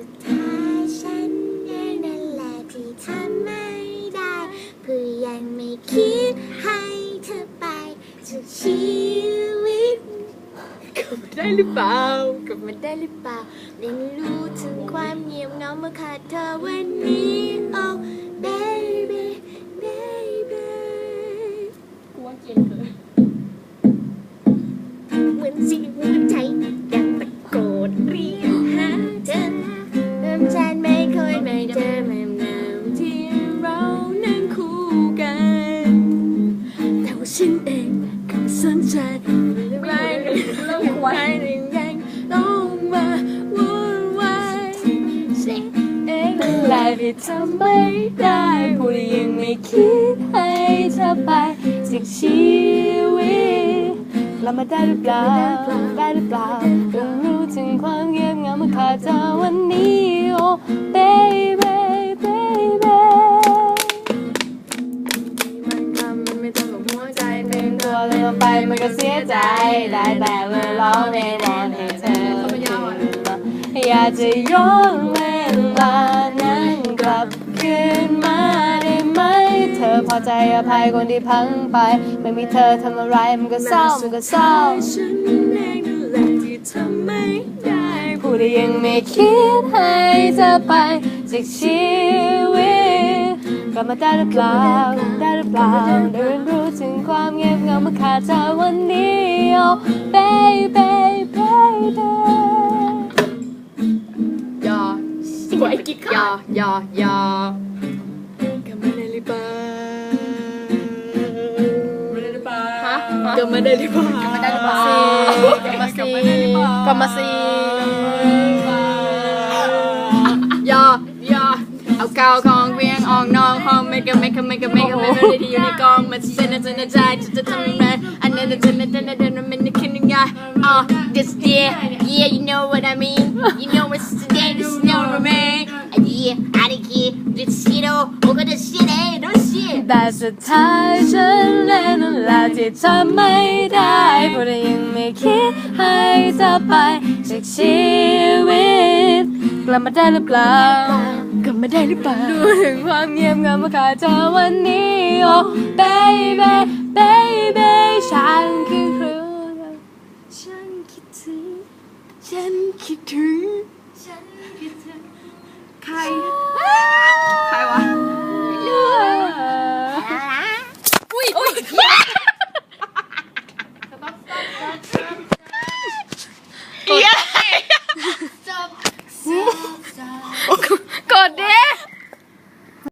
สุดท้ายฉันเองนั่นแหละที่ทำไม่ได้เพื่อยังไม่คิดให้เธอไปจากชีวิตกลับมาได้หรือเปล่ากลับมาได้หรือเปล่าได้รู้ถึงความเงียบเหงาเมื่อขาดเธอวันนี้ oh baby baby กูว่าเกลียดเลยเหมือนเสียง ว่าฉันเองก็ไม่สนใจไม่ไม่รู้เริ่มยังกวนไงยังต้องมาวุ่นวายฉันเองนั่นแหละที่ทำไม่ได้พูดยังไม่คิดให้เธอไปจากชีวิตเรามาได้หรือเปล่าได้หรือเปล่าก็รู้ถึงความเงียบเหงาเมื่อขาดเธอวันนี้โอ้ วเลยลงไปมันก็เสียใจ ได้แต่เมื่อร้องในนอนให้เธออยากจะย้อนเวลานั้นกลับคืนมาได้ไหม เธอพอใจอภัยคนที่พังไป ไม่มีเธอทำอะไรมันก็เศร้ามันก็เศร้าฉันเองนั่นแหละที่ทำไม่ได้ผู้ที่ยังไม่คิดให้เธอไปจากชีวิตกลับมาได้หรือเปล่าได้หรือเปล่า มเงียบเหงาเมื่อขาดเธอวันนี้ oh baby baby ยอสวยกิ๊กยอยอยอกลับมาได้หรือเปล่าไม่ได้หรือเปล่าฮะกลับมาได้หรือเปล่ากลับมาได้หรือเปล่ากลับมาสิกลับมาสิยอยอเอาเกาของเวียงออกนอกห้องไม่ก็ไม่ก็ไม่ก็ไม่ก็ไม่ไม่ได้ เส้นใจจะจะทำยังไงอันนั้นจะนั่นนั่นนั่นนั่นมันคิดยังไงอ๋อ this year yeah you know what I mean you know it's today this no remain yeah out of here this shit oh we're gonna shit eh no shit แต่สุดท้ายฉันเล่นนั่นแหละที่ทำไม่ได้เพราะยังไม่คิดให้เธอไปจากชีวิตกลับมาได้หรือเปล่ากลับมาได้หรือเปล่าดูถึงความเงียบเหงาเมื่อขาดเธอวันนี้ oh baby baby ฉันคือครู ฉันคิดถึง ฉันคิดถึง ฉันคิดถึง ใคร